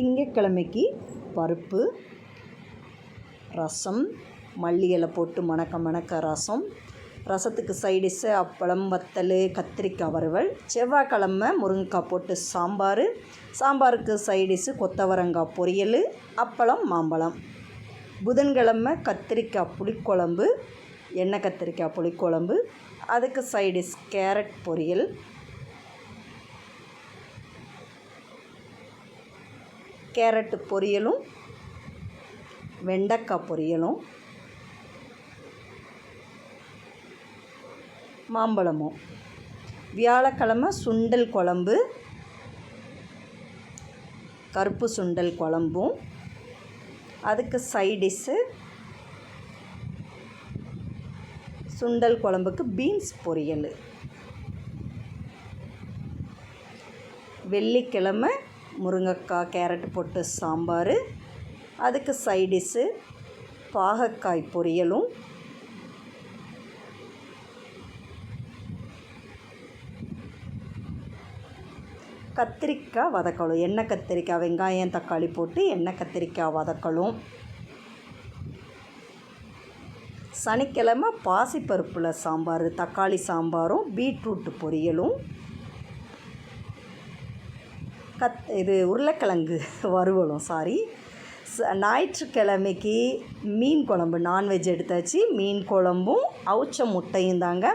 திங்கக்கிழமைக்கு பருப்பு ரசம் மல்லி இலை போட்டு மணக்க மணக்க ரசம் ரசத்துக்கு சைடிஷ்ஷு அப்பளம் வத்தல் கத்திரிக்காய் வறுவல் செவ்வாய்க்கிழமை முருங்கைக்காய் போட்டு சாம்பார் சாம்பாருக்கு சைடிஷு கொத்தவரங்காய் பொரியல் அப்பளம் மாம்பழம். புதன்கிழமை கத்திரிக்காய் புளிக்குழம்பு எண்ணெய் கத்திரிக்காய் புளிக்குழம்பு அதுக்கு சைடிஷ் கேரட் பொரியல் கேரட்டு பொரியலும் வெண்டைக்காய் பொரியலும் மாம்பழமும். வியாழக்கிழமை சுண்டல் குழம்பு கருப்பு சுண்டல் குழம்பும். அதுக்கு சைடிஷ்ஷு சுண்டல் குழம்புக்கு பீன்ஸ் பொரியல். வெள்ளிக்கிழமை முருங்கைக்காய் கேரட் போட்டு சாம்பார். அதுக்கு சைடிஷ்ஷு பாகக்காய் பொரியலும். கத்திரிக்காய் வதக்கலும் எண்ணெய் கத்திரிக்காய் வெங்காயம் தக்காளி போட்டு எண்ணெய் கத்திரிக்காய் வதக்கலும் சனிக்கிழமை பாசிப்பருப்பில் சாம்பார் தக்காளி சாம்பாரும் பீட்ரூட்டு பொரியலும். கத் இது உருளைக்கிழங்கு வறுவலும் சாரி ச ஞாயிற்றுக்கிழமைக்கு மீன் குழம்பு நான்வெஜ் எடுத்தாச்சு. மீன் குழம்பும் அவுச்ச முட்டையும் தாங்க.